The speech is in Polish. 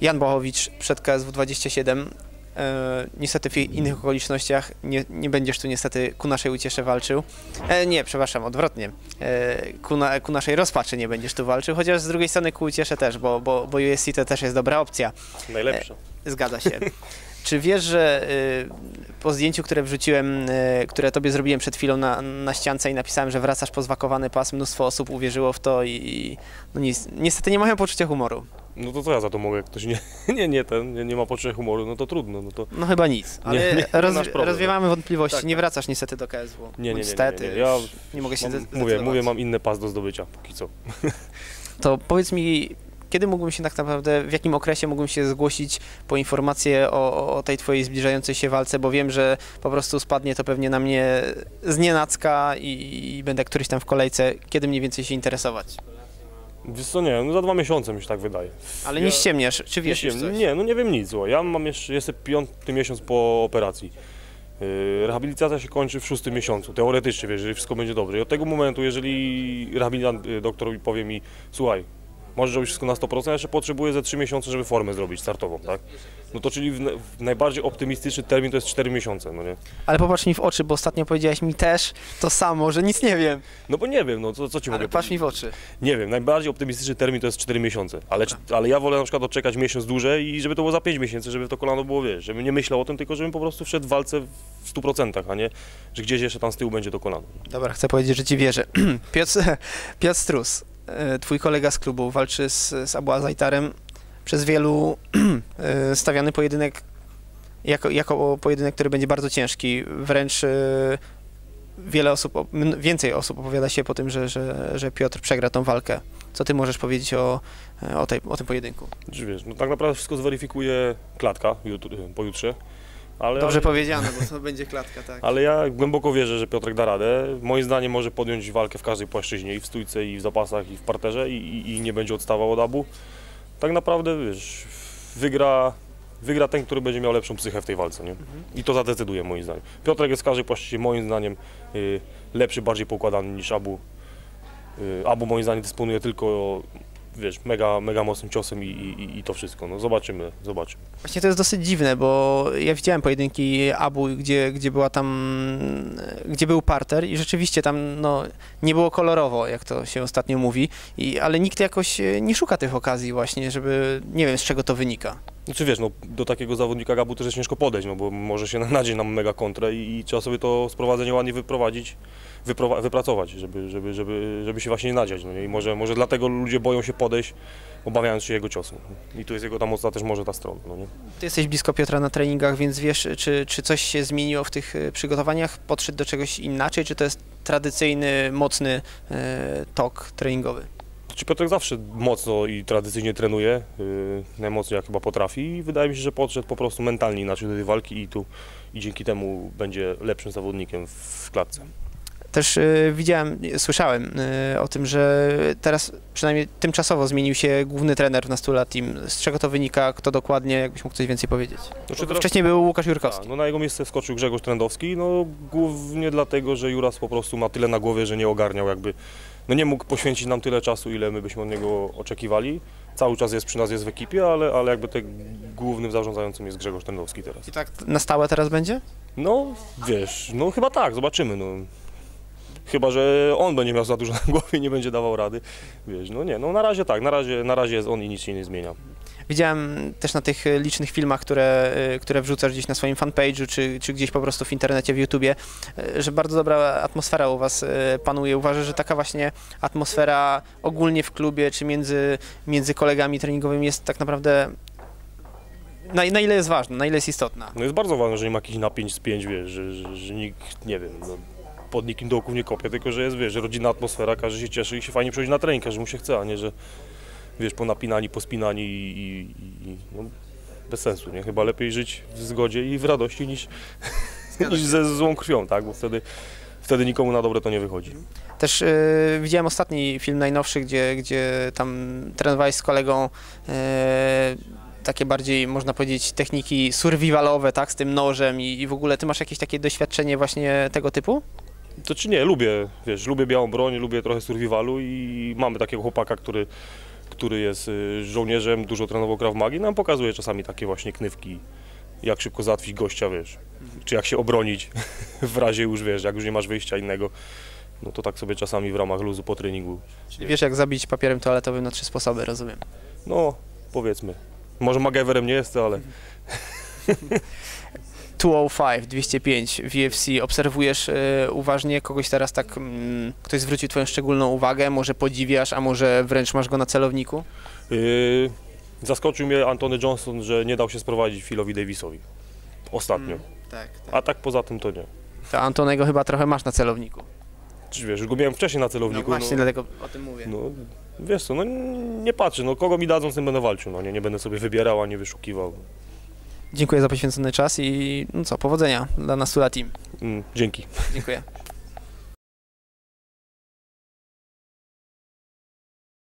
Jan Bochowicz przed KSW 27. E, niestety w innych okolicznościach nie, nie będziesz tu niestety ku naszej uciesze walczył. E, nie, przepraszam, odwrotnie. E, ku, na, ku naszej rozpaczy nie będziesz tu walczył, chociaż z drugiej strony ku uciesze też, bo, bo, bo USC to też jest dobra opcja. Najlepsza. Zgadza się. Czy wiesz, że y, po zdjęciu, które wrzuciłem, y, które tobie zrobiłem przed chwilą na, na ściance i napisałem, że wracasz po zwakowany pas, mnóstwo osób uwierzyło w to i, i no ni, niestety nie mają poczucia humoru. No to co ja za to mogę? Jak ktoś nie, nie, nie, ten, nie, nie ma poczucia humoru, no to trudno. No to... No chyba nic, ale Nie, nie, roz, rozwiewamy wątpliwości. Tak, nie tak. wracasz niestety do KSW. Nie, nie, nie, nie, Niestety. nie. Ja nie mogę się mam, mówię, mówię, mam inny pas do zdobycia, póki co. To powiedz mi, kiedy mógłbym się tak naprawdę, w jakim okresie mógłbym się zgłosić po informację o, o tej twojej zbliżającej się walce, bo wiem, że po prostu spadnie to pewnie na mnie z nienacka i, i będę któryś tam w kolejce, kiedy mniej więcej się interesować. Wiesz co, nie, no za dwa miesiące mi się tak wydaje. Ale Ja- nie ściemniasz, czy wiesz nie, nie, no nie wiem nic, słuchaj. ja mam jeszcze, jestem piąty miesiąc po operacji. Yy, Rehabilitacja się kończy w szóstym miesiącu, teoretycznie, wiesz, jeżeli wszystko będzie dobrze. I od tego momentu, jeżeli rehabilitant, yy, doktor powie mi, słuchaj, możesz robić wszystko na 100%, ja jeszcze potrzebuję ze 3 miesiące, żeby formę zrobić startową, tak? No to czyli w, w najbardziej optymistyczny termin to jest 4 miesiące, no nie? Ale popatrz mi w oczy, bo ostatnio powiedziałeś mi też to samo, że nic nie wiem. No bo nie wiem, no co, co ci Ale mogę patrz powiedzieć? mi w oczy. Nie wiem, najbardziej optymistyczny termin to jest 4 miesiące, ale, ale ja wolę na przykład odczekać miesiąc dłużej i żeby to było za 5 miesięcy, żeby to kolano było, wiesz, żebym nie myślał o tym, tylko żebym po prostu wszedł w walce w 100%, a nie, że gdzieś jeszcze tam z tyłu będzie to kolano. Dobra, chcę powiedzieć, że ci wierzę. Piotr, Piotr Strus, twój kolega z klubu, walczy z, z Abu Azaitarem. Przez wielu e, stawiany pojedynek jako, jako pojedynek, który będzie bardzo ciężki. Wręcz e, wiele osób, więcej osób opowiada się po tym, że, że, że Piotr przegra tą walkę. Co ty możesz powiedzieć o, e, o, tej, o tym pojedynku? Czy wiesz, no tak naprawdę wszystko zweryfikuje klatka pojutrze, ale, Dobrze powiedziane, bo to będzie klatka, tak. ale ja głęboko wierzę, że Piotrek da radę. Moim zdaniem może podjąć walkę w każdej płaszczyźnie, i w stójce, i w zapasach, i w parterze i, i, nie będzie odstawał od Abu. Tak naprawdę, wiesz, wygra, wygra ten, który będzie miał lepszą psychę w tej walce, nie? I to zadecyduje moim zdaniem. Piotrek jest w każdej płaszczyźnie moim zdaniem y, lepszy, bardziej poukładany niż Abu. Y, Abu moim zdaniem dysponuje tylko, wiesz, mega, mega mocnym ciosem i, i, i to wszystko. No zobaczymy, zobaczymy. Właśnie to jest dosyć dziwne, bo ja widziałem pojedynki Abu, gdzie, gdzie była tam, gdzie był parter i rzeczywiście tam no, nie było kolorowo, jak to się ostatnio mówi, I, ale nikt jakoś nie szuka tych okazji właśnie, żeby, nie wiem z czego to wynika. Znaczy wiesz, no, do takiego zawodnika Gabu też jest ciężko podejść, no bo może się na mega kontrę i, i trzeba sobie to sprowadzenie ładnie wyprowadzić, wyprowa- wypracować, żeby, żeby, żeby, żeby się właśnie nie nadziać. No, nie? I może, może dlatego ludzie boją się podejść, obawiając się jego ciosu. I tu jest jego ta mocna też może ta strona. No, nie? Ty jesteś blisko Piotra na treningach, więc wiesz, czy, czy coś się zmieniło w tych e, przygotowaniach? Podszedł do czegoś inaczej, czy to jest tradycyjny, mocny e, tok treningowy? Czy Piotrek zawsze mocno i tradycyjnie trenuje, yy, najmocniej jak chyba potrafi i wydaje mi się, że podszedł po prostu mentalnie inaczej do tej walki i tu i dzięki temu będzie lepszym zawodnikiem w klatce. Też e, widziałem, słyszałem e, o tym, że teraz przynajmniej tymczasowo zmienił się główny trener w Nastula Team. Z czego to wynika? Kto dokładnie? Jakbyś mógł coś więcej powiedzieć? Znaczy teraz- Wcześniej był Łukasz Tak, Jurkowski. no na jego miejsce wskoczył Grzegorz Trendowski, no głównie dlatego, że Juras po prostu ma tyle na głowie, że nie ogarniał jakby, no nie mógł poświęcić nam tyle czasu, ile my byśmy od niego oczekiwali. Cały czas jest przy nas, jest w ekipie, ale, ale jakby te głównym zarządzającym jest Grzegorz Trendowski teraz. I tak na stałe teraz będzie? No wiesz, no chyba tak, zobaczymy, no. Chyba, że on będzie miał za dużo na głowie i nie będzie dawał rady. Wiesz, no nie, no na razie tak, na razie, na razie jest on i nic się nie zmienia. Widziałem też na tych licznych filmach, które, e, które wrzucasz gdzieś na swoim fanpage'u, czy, czy gdzieś po prostu w internecie, w YouTubie, e, że bardzo dobra atmosfera u Was e, panuje. Uważasz, że taka właśnie atmosfera ogólnie w klubie, czy między, między kolegami treningowymi jest tak naprawdę... Na, na ile jest ważna, na ile jest istotna? No jest bardzo ważne, że nie ma jakichś napięć z pięć, wiesz, że, że, że nikt, nie wiem, no, pod nikim dołków nie kopie, tylko że jest, wiesz, że rodzinna atmosfera, każdy się cieszy i się fajnie przychodzi na trening, każdy mu się chce, a nie, że wiesz, ponapinani, pospinani i, i, i no, bez sensu, nie? Chyba lepiej żyć w zgodzie i w radości niż, niż ze złą krwią, tak? Bo wtedy, wtedy nikomu na dobre to nie wychodzi. Też e, widziałem ostatni film najnowszy, gdzie, gdzie tam trenowałeś z kolegą e, takie bardziej, można powiedzieć, techniki survivalowe, tak, z tym nożem i, i w ogóle ty masz jakieś takie doświadczenie właśnie tego typu? To czy nie, lubię, wiesz, lubię białą broń, lubię trochę survivalu i mamy takiego chłopaka, który, który jest y, żołnierzem, dużo trenował Krav Magi, nam pokazuje czasami takie właśnie knywki, jak szybko załatwić gościa, wiesz, czy jak się obronić w razie już, wiesz, jak już nie masz wyjścia innego. No to tak sobie czasami w ramach luzu po treningu, Czyli wiesz, jak zabić papierem toaletowym na trzy sposoby, rozumiem. no powiedzmy. Może MacGyverem nie jest, ale 205, 205 w UFC, obserwujesz e, uważnie kogoś teraz tak, mm, ktoś zwrócił twoją szczególną uwagę, może podziwiasz, a może wręcz masz go na celowniku? Yy, zaskoczył mnie Antony Johnson, że nie dał się sprowadzić Philowi Davisowi ostatnio. Tak, A tak poza tym to nie. To Antonego chyba trochę masz na celowniku. Czy wiesz, go miałem wcześniej na No celowniku. właśnie, dlatego o tym mówię. no, wiesz co, no nie patrzę, no kogo mi dadzą, z tym będę walczył, no nie, nie będę sobie wybierał, ani wyszukiwał. Dziękuję za poświęcony czas i no co, powodzenia dla Nasula Team. Mm, dzięki. Dziękuję.